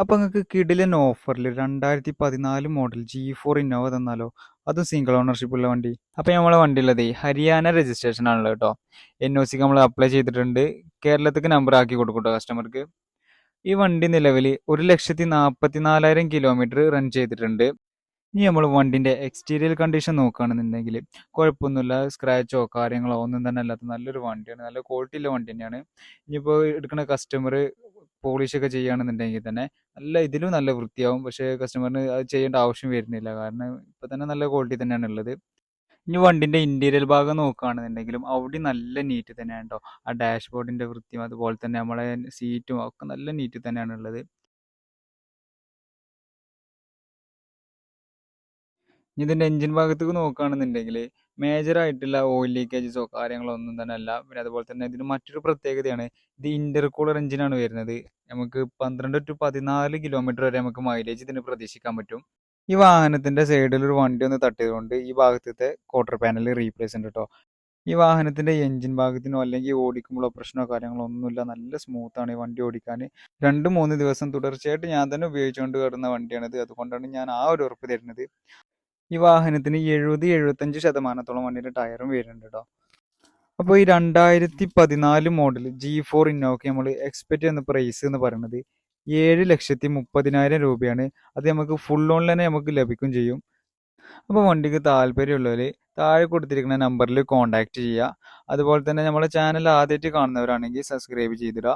അപ്പൊ നിങ്ങൾക്ക് കിടിലൻ ഓഫറിൽ രണ്ടായിരത്തി പതിനാല് മോഡൽ ജി ഫോർ ഇന്നോവ തന്നാലോ? അതും സിംഗിൾ ഓണർഷിപ്പ് ഉള്ള വണ്ടി. അപ്പൊ നമ്മളെ വണ്ടി ഉള്ളത് ഹരിയാന രജിസ്ട്രേഷൻ ആണല്ലോ കേട്ടോ എൻ ഒ സിക്ക് നമ്മൾ അപ്ലൈ ചെയ്തിട്ടുണ്ട്. കേരളത്തിക്ക് നമ്പർ ആക്കി കൊടുക്കട്ടോ കസ്റ്റമർക്ക് ഈ വണ്ടി നിലവിൽ ഒരു ലക്ഷത്തി നാൽപ്പത്തി നാലായിരം കിലോമീറ്റർ റൺ ചെയ്തിട്ടുണ്ട്. ഇനി നമ്മൾ വണ്ടിന്റെ എക്സ്റ്റീരിയർ കണ്ടീഷൻ നോക്കുകയാണെന്നുണ്ടെങ്കിൽ കുഴപ്പമൊന്നുമില്ല. സ്ക്രാച്ചോ കാര്യങ്ങളോ ഒന്നും തന്നെ അല്ലാത്ത നല്ലൊരു വണ്ടിയാണ്. നല്ല ക്വാളിറ്റി ഉള്ള വണ്ടി തന്നെയാണ്. ഇനിയിപ്പോൾ എടുക്കുന്ന കസ്റ്റമർ പോളിഷ് ഒക്കെ ചെയ്യുകയാണെന്നുണ്ടെങ്കിൽ തന്നെ നല്ല ഇതിലും നല്ല വൃത്തിയാവും. പക്ഷേ കസ്റ്റമറിന് അത് ചെയ്യേണ്ട ആവശ്യം വരുന്നില്ല. കാരണം ഇപ്പം തന്നെ നല്ല ക്വാളിറ്റി തന്നെയാണ് ഉള്ളത്. ഇനി വണ്ടിന്റെ ഇന്റീരിയർ ഭാഗം നോക്കുകയാണെന്നുണ്ടെങ്കിലും അവിടെ നല്ല നീറ്റ് തന്നെയാണ് കേട്ടോ ആ ഡാഷ്ബോർഡിന്റെ വൃത്തിയും അതുപോലെ തന്നെ നമ്മളെ സീറ്റും ഒക്കെ നല്ല നീറ്റ് തന്നെയാണ് ഉള്ളത്. ഇനി ഇതിന്റെ എഞ്ചിൻ ഭാഗത്തേക്ക് നോക്കുകയാണെന്നുണ്ടെങ്കിൽ മേജർ ആയിട്ടുള്ള ഓയിൽ ലീക്കേജസോ കാര്യങ്ങളോ ഒന്നും തന്നെ അല്ല. പിന്നെ അതുപോലെ തന്നെ ഇതിന് മറ്റൊരു പ്രത്യേകതയാണ് ഇത് ഇന്റർകൂളർ എഞ്ചിനാണ് വരുന്നത്. നമുക്ക് പന്ത്രണ്ട് ടു പതിനാല് കിലോമീറ്റർ വരെ നമുക്ക് മൈലേജ് ഇതിന് പ്രതീക്ഷിക്കാൻ പറ്റും. ഈ വാഹനത്തിന്റെ സൈഡിൽ ഒരു വണ്ടി ഒന്ന് തട്ടിയതുകൊണ്ട് ഈ ഭാഗത്തെ ക്വാർട്ടർ പാനൽ റീപ്ലേസ് ഉണ്ട് കേട്ടോ ഈ വാഹനത്തിന്റെ എഞ്ചിൻ ഭാഗത്തിനോ അല്ലെങ്കിൽ ഓടിക്കുമ്പോഴോ പ്രശ്നമോ കാര്യങ്ങളോ ഒന്നുമില്ല. നല്ല സ്മൂത്ത് ആണ് ഈ വണ്ടി ഓടിക്കാൻ. രണ്ട് മൂന്ന് ദിവസം തുടർച്ചയായിട്ട് ഞാൻ തന്നെ ഉപയോഗിച്ചുകൊണ്ട് വരുന്ന വണ്ടിയാണിത്. അതുകൊണ്ടാണ് ഞാൻ ആ ഒരു ഉറപ്പ് തരുന്നത്. ഈ വാഹനത്തിന് എഴുപത് എഴുപത്തഞ്ച് ശതമാനത്തോളം വണ്ടിയുടെ ടയറും വരുന്നുണ്ട് കേട്ടോ അപ്പോൾ ഈ രണ്ടായിരത്തി പതിനാല് മോഡൽ ജി ഫോർ ഇന്നോക്ക് നമ്മൾ എക്സ്പെക്റ്റ് ചെയ്യുന്ന പ്രൈസ് എന്ന് പറയുന്നത് ഏഴ് ലക്ഷത്തി മുപ്പതിനായിരം രൂപയാണ്. അത് നമുക്ക് ഫുൾ ഓൺ തന്നെ നമുക്ക് ലഭിക്കും ചെയ്യും. അപ്പോൾ വണ്ടിക്ക് താല്പര്യമുള്ളവർ താഴെ കൊടുത്തിരിക്കുന്ന നമ്പറിൽ കോൺടാക്റ്റ് ചെയ്യുക. അതുപോലെ തന്നെ നമ്മുടെ ചാനൽ ആദ്യമായിട്ട് കാണുന്നവരാണെങ്കിൽ സബ്സ്ക്രൈബ് ചെയ്തിടുക.